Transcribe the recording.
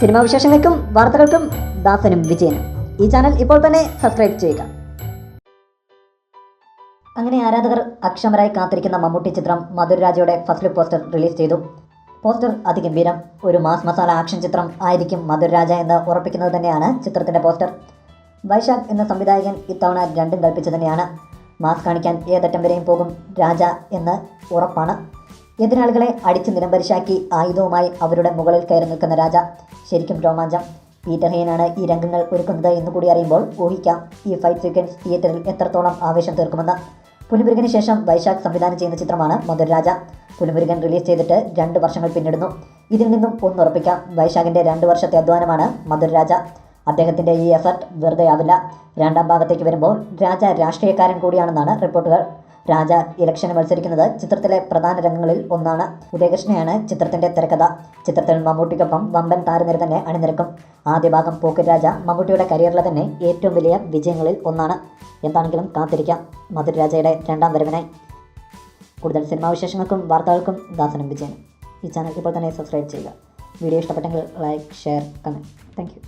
Cinema വിശേഷങ്ങൾക്കും വാർത്തകൾക്കും ദാസനും വിജയനും. ഈ ചാനൽ ഇപ്പോൾ തന്നെ സബ്സ്ക്രൈബ് ചെയ്യുക. അങ്ങനെ ആരാധകർ അക്ഷമരായി കാത്തിരിക്കുന്ന മമ്മൂട്ടി ചിത്രം മധുരരാജയുടെ ഫസ്റ്റ് പോസ്റ്റർ റിലീസ് ചെയ്തു. പോസ്റ്റർ അതിഗംഭീരം. ഒരു മാസ് മസാല ആക്ഷൻ ചിത്രം ആയിരിക്കും മധുരരാജ എന്ന് ഉറപ്പിക്കുന്നത് തന്നെയാണ് ചിത്രത്തിന്റെ പോസ്റ്റർ. വൈശാഖ് എന്ന സംവിധായകൻ ഇത്തവണ രണ്ടും കൽപ്പിച്ചു തന്നെയാണ്. മാസ് കാണിക്കാൻ ഏതറ്റം വരെയും പോകും രാജ എന്ന് ഉറപ്പാണ്. എതിരാളികളെ അടിച്ച് നിലംപരിശാക്കി ആയുധവുമായി അവരുടെ മുകളിൽ കയറി നിൽക്കുന്ന രാജ. ശരിക്കും രോമാഞ്ചം. പീറ്റർ ഹെയ്നാണ് ഈ രംഗങ്ങൾ ഒരുക്കുന്നത് എന്ന് കൂടി അറിയുമ്പോൾ ഊഹിക്കാം ഈ ഫൈറ്റ് സീക്വൻസ് തിയേറ്ററിൽ എത്രത്തോളം ആവേശം തീർക്കുമെന്ന്. പുലിമുരുകന് ശേഷം വൈശാഖ് സംവിധാനം ചെയ്യുന്ന ചിത്രമാണ് മധുരരാജ പുലിമുരുകൻ റിലീസ് ചെയ്തിട്ട് രണ്ട് വർഷങ്ങൾ പിന്നിടുന്നു. ഇതിൽ നിന്നും ഒന്നുറപ്പിക്കാം. വൈശാഖിന്റെ രണ്ട് വർഷത്തെ അധ്വാനമാണ് മധുരരാജ അദ്ദേഹത്തിന്റെ ഈ എഫർട്ട് വെറുതെ ആവില്ല രണ്ടാം ഭാഗത്തേക്ക് വരുമ്പോൾ രാജ രാഷ്ട്രീയക്കാരൻ കൂടിയാണെന്നാണ് റിപ്പോർട്ടുകൾ. രാജ ഇലക്ഷന് മത്സരിക്കുന്നത് ചിത്രത്തിലെ പ്രധാന രംഗങ്ങളിൽ ഒന്നാണ്. ഉദയകൃഷ്ണയാണ് ചിത്രത്തിന്റെ തിരക്കഥ. ചിത്രത്തിൽ മമ്മൂട്ടിക്കൊപ്പം വമ്പൻ താരനിര തന്നെ അണിനിരക്കും. ആദ്യ ഭാഗം പോക്കറ്റ് രാജ മമ്മൂട്ടിയുടെ കരിയറിലെ തന്നെ ഏറ്റവും വലിയ വിജയങ്ങളിൽ ഒന്നാണ്. എന്താണെങ്കിലും കാത്തിരിക്കാം. മധുരരാജയുടെ രണ്ടാം വരവിനായി. കൂടുതൽ സിനിമാ വിശേഷങ്ങൾക്കും വാർത്തകൾക്കും ദാസനം വിജയൻ ഈ ചാനൽ ഇപ്പോൾ തന്നെ സബ്സ്ക്രൈബ് ചെയ്യുക. വീഡിയോ ഇഷ്ടപ്പെട്ടെങ്കിൽ ലൈക്ക് ഷെയർ കമന്റ് താങ്ക്